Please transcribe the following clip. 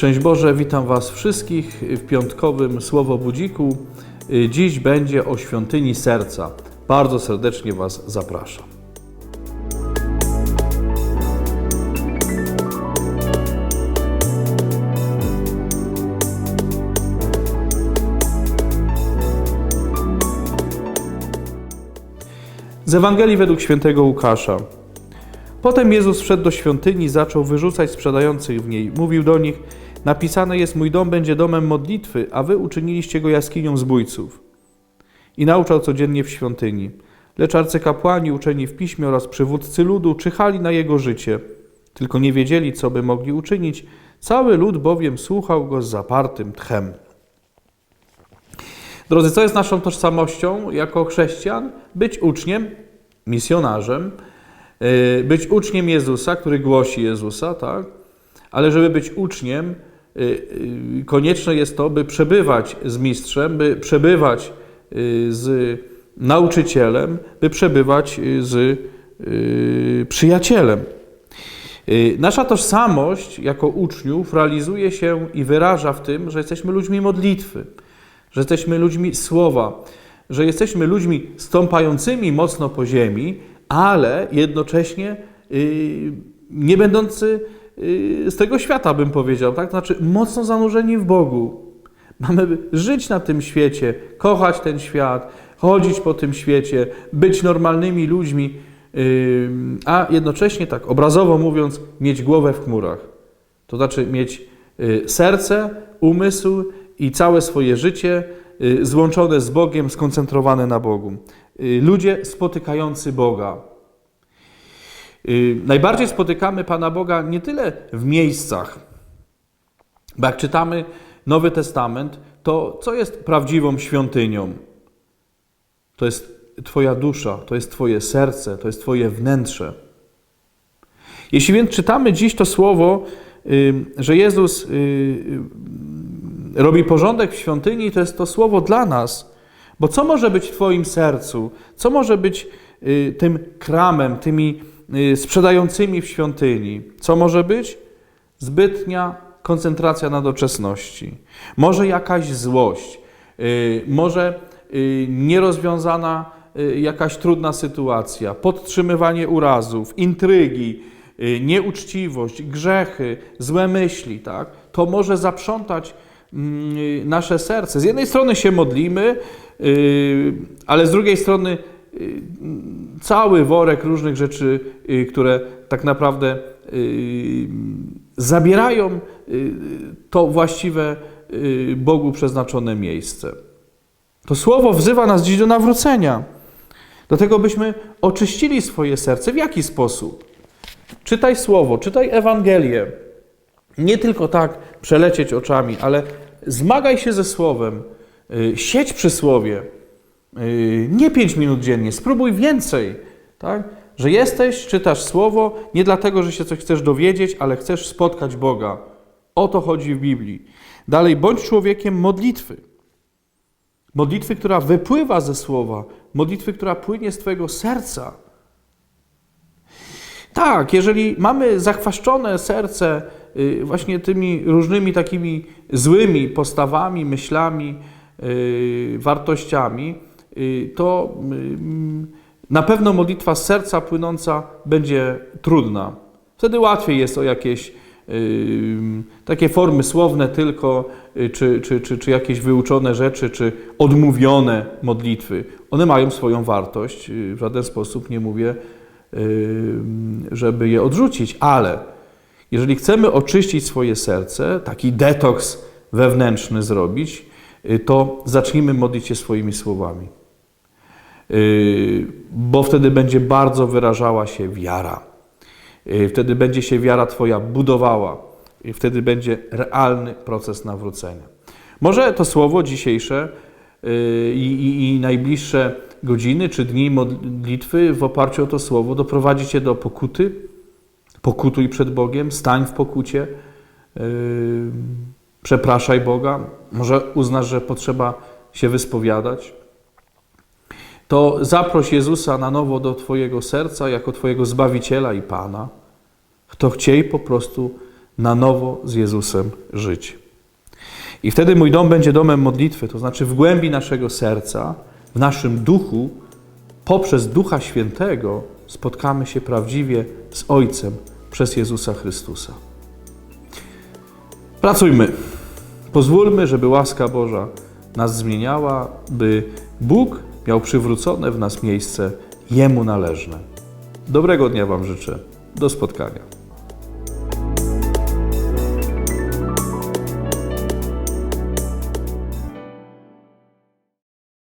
Szczęść Boże, witam Was wszystkich w piątkowym Słowo Budziku. Dziś będzie o świątyni serca. Bardzo serdecznie Was zapraszam. Z Ewangelii według świętego Łukasza. Potem Jezus wszedł do świątyni, zaczął wyrzucać sprzedających w niej. Mówił do nich: Napisane jest: Mój dom będzie domem modlitwy, a wy uczyniliście go jaskinią zbójców. I nauczał codziennie w świątyni. Lecz arcykapłani, uczeni w piśmie oraz przywódcy ludu czyhali na jego życie, tylko nie wiedzieli, co by mogli uczynić. Cały lud bowiem słuchał go z zapartym tchem. Drodzy, co jest naszą tożsamością jako chrześcijan? Być uczniem, misjonarzem, yy, być uczniem Jezusa, który głosi Jezusa, tak? Ale żeby być uczniem, konieczne jest to, by przebywać z mistrzem, by przebywać yy, z nauczycielem, by przebywać z przyjacielem. Nasza tożsamość jako uczniów realizuje się i wyraża w tym, że jesteśmy ludźmi modlitwy, że jesteśmy ludźmi słowa, że jesteśmy ludźmi stąpającymi mocno po ziemi, ale jednocześnie nie będący z tego świata, bym powiedział, tak? Znaczy mocno zanurzeni w Bogu. Mamy żyć na tym świecie, kochać ten świat, chodzić po tym świecie, być normalnymi ludźmi, yy, a jednocześnie, tak obrazowo mówiąc, mieć głowę w chmurach. To znaczy mieć yy, serce, umysł i całe swoje życie y, złączone z Bogiem, skoncentrowane na Bogu. Y, Ludzie spotykający Boga. Y, Najbardziej spotykamy Pana Boga nie tyle w miejscach, bo jak czytamy Nowy Testament, to co jest prawdziwą świątynią? To jest Twoja dusza, to jest Twoje serce, to jest Twoje wnętrze. Jeśli więc czytamy dziś to słowo, y, że Jezus y, robi porządek w świątyni, to jest to słowo dla nas. Bo co może być w Twoim sercu? Co może być tym kramem, tymi sprzedającymi w świątyni? Co może być? Zbytnia koncentracja na doczesności. Może jakaś złość. y, Może y, nierozwiązana y, jakaś trudna sytuacja, podtrzymywanie urazów, intrygi, y, nieuczciwość, grzechy, złe myśli, tak? To może zaprzątać mm, y, nasze serce. Z jednej strony się modlimy, y, ale z drugiej strony y, cały worek różnych rzeczy, y, które tak naprawdę y, zabierają y, to właściwe y, Bogu przeznaczone miejsce. To słowo wzywa nas dziś do nawrócenia. Do tego, byśmy oczyścili swoje serce. W jaki sposób? Czytaj słowo, czytaj Ewangelię. Nie tylko tak przelecieć oczami, ale zmagaj się ze słowem. Y, Siedź przy słowie. Y, Nie pięć minut dziennie, spróbuj więcej. Tak? Że jesteś, czytasz słowo nie dlatego, że się coś chcesz dowiedzieć, ale chcesz spotkać Boga. O to chodzi w Biblii. Dalej, bądź człowiekiem modlitwy. Modlitwy, która wypływa ze słowa, modlitwy, która płynie z Twojego serca. Tak, jeżeli mamy zachwaszczone serce y, właśnie tymi różnymi takimi złymi postawami, myślami, y, wartościami, to y, na pewno modlitwa z serca płynąca będzie trudna. Wtedy łatwiej jest o jakieś y, takie formy słowne tylko, y, czy, czy, czy, czy jakieś wyuczone rzeczy, czy odmówione modlitwy. One mają swoją wartość. y, W żaden sposób nie mówię, y, żeby je odrzucić, ale jeżeli chcemy oczyścić swoje serce, taki detoks wewnętrzny zrobić, y, to zacznijmy modlić się swoimi słowami. Y, Bo wtedy będzie bardzo wyrażała się wiara. Y, Wtedy będzie się wiara Twoja budowała. Wtedy będzie realny proces nawrócenia. Może to słowo dzisiejsze y, i, i, i najbliższe godziny czy dni modlitwy w oparciu o to słowo doprowadzi Cię do pokuty. Pokutuj przed Bogiem, stań w pokucie, przepraszaj Boga. Może uznasz, że potrzeba się wyspowiadać. To zaproś Jezusa na nowo do Twojego serca jako Twojego Zbawiciela i Pana. To chciej po prostu na nowo z Jezusem żyć. I wtedy mój dom będzie domem modlitwy, to znaczy w głębi naszego serca, w naszym duchu, poprzez Ducha Świętego spotkamy się prawdziwie z Ojcem przez Jezusa Chrystusa. Pracujmy. Pozwólmy, żeby łaska Boża nas zmieniała, by Bóg miał przywrócone w nas miejsce Jemu należne. Dobrego dnia Wam życzę. Do spotkania.